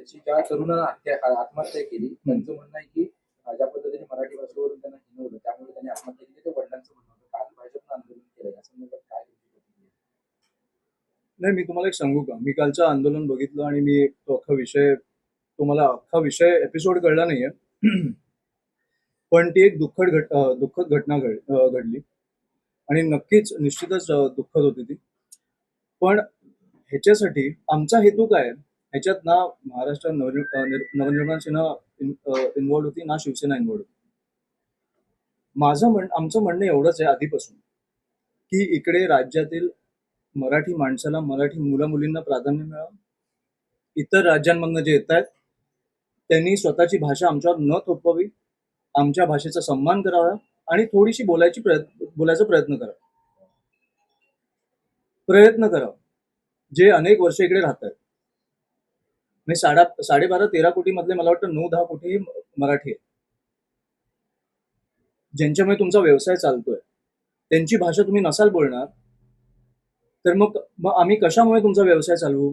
त्याची ज्या तरुणानं हत्या आत्महत्या केली त्यांचं म्हणणं आहे की ज्या पद्धतीने मराठी भाषेवरून त्यांना हिनवलं त्यामुळे त्यांनी आत्महत्या केली ते वडिलांचं म्हणणं होतं. काल भाजपनं आंदोलन केलं या संदर्भात काय नाही मी तुम्हाला एक सांगू का? मी कालचं आंदोलन बघितलं आणि मी तो अख्खा विषय तुम्हाला अख्खा विषय एपिसोड कळला नाहीये. पण ती एक दुःखद घट दुःखद घटना घड घडली. आणि नक्कीच निश्चितच दुःखद होती ती. पण ह्याच्यासाठी आमचा हेतू काय आहे? ह्याच्यात ना महाराष्ट्र नवनिर्माण सेना इन्व्हॉल्ड होती ना शिवसेना इन्व्हॉल्ड होती. माझं म्हण आमचं म्हणणं एवढंच आहे आधीपासून की इकडे राज्यातील मराठी माणसाला मराठी मुला मुलींना प्राधान्य मिळावं. इतर राज्यांमधनं जे येत आहेत त्यांनी स्वतःची भाषा आमच्यावर न थोपवावी आमच्या भाषेचा सन्मान करावा आणि थोडीशी बोलायची प्रयत्न बोलायचा प्रयत्न करावा. प्रयत्न करावा. जे अनेक वर्ष इकडे राहतात म्हणजे साडा साडेबारा तेरा कोटी मधले मला वाटतं नऊ दहा कोटी मराठी आहेत. ज्यांच्यामुळे तुमचा व्यवसाय चालतोय त्यांची भाषा तुम्ही नसाल बोलणार तर मग मग आम्ही कशामुळे तुमचा व्यवसाय चालवू?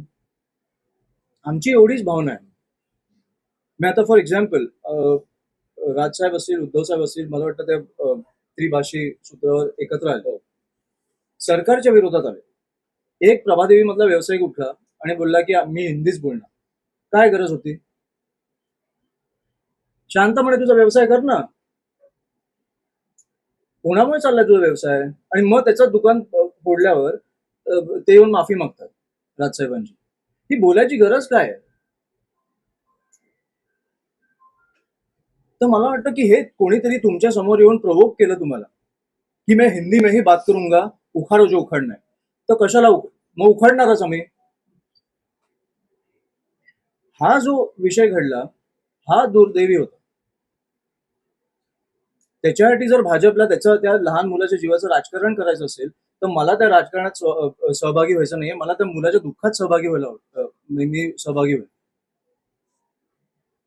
आमची एवढीच भावना आहे. मी आता फॉर एक्झाम्पल राजसाहेब असतील उद्धव साहेब असतील मला वाटतं ते त्रिभाषी सूत्रावर एकत्र आले. सरकारच्या विरोधात आले. एक प्रभादेवी मधला व्यावसायिक उठला आणि बोलला की मी हिंदीच बोलणार. काय गरज होती? शांतपणे तुझा व्यवसाय कर ना. कोणामुळे चाललाय तुझा व्यवसाय? आणि मग त्याचं दुकान फोडल्यावर ते येऊन माफी मागतात राजसाहेबांची. ही बोलायची गरज काय? आहे तर मला वाटतं की हे कोणीतरी तुमच्यासमोर येऊन प्रवोक केलं तुम्हाला. की मी हिंदी में ही बात करूंगा उखाडो जो उखाडणार. तर कशाला उख- मग उखाडणारच आम्ही. हा जो विषय घडला हा दुर्दैवी होता. त्याच्यासाठी जर भाजपला त्याचं त्या लहान मुलाच्या जीवाचं राजकारण करायचं असेल तर मला त्या राजकारणात सहभागी व्हायचं नाहीये. मला त्या मुलाच्या दुःखात सहभागी व्हायला मी मी सहभागी होईल.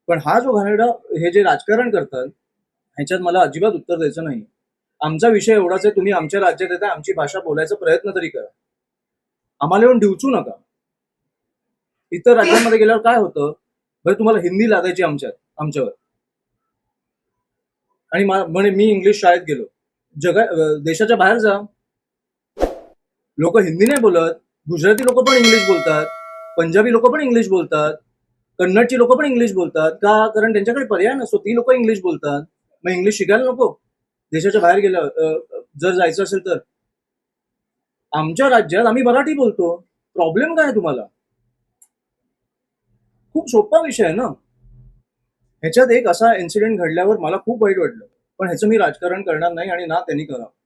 पण हा जो घाणेरडा हे जे राजकारण करतात ह्याच्यात मला अजिबात उत्तर द्यायचं नाही. आमचा विषय एवढाच आहे तुम्ही आमच्या राज्यात येता आमची भाषा बोलायचा प्रयत्न तरी करा. आम्हाला येऊन डिवचू नका. इतर राज्यांमध्ये गेल्यावर काय होतं? बरं तुम्हाला हिंदी लागायची आमच्यात आमच्यावर. आणि म्हणे मी इंग्लिश शाळेत गेलो. जगा देशाच्या बाहेर जा. लोक हिंदी नाही बोलत गुजराती लोक पण इंग्लिश बोलतात पंजाबी लोक पण इंग्लिश बोलतात कन्नडची लोक पण इंग्लिश बोलतात. का? कारण त्यांच्याकडे पर्याय नसतो ती लोक इंग्लिश बोलतात. मग इंग्लिश शिकायला नको. देशाच्या बाहेर गेल्यावर जर जायचं असेल तर. आमच्या राज्यात आम्ही मराठी बोलतो. प्रॉब्लेम काय तुम्हाला? खूप सोपा विषय आहे ना. ह्याच्यात एक असा इन्सिडेंट घडल्यावर मला खूप वाईट वाटलं. पण ह्याचं मी राजकारण करणार नाही आणि ना त्यांनी करावं.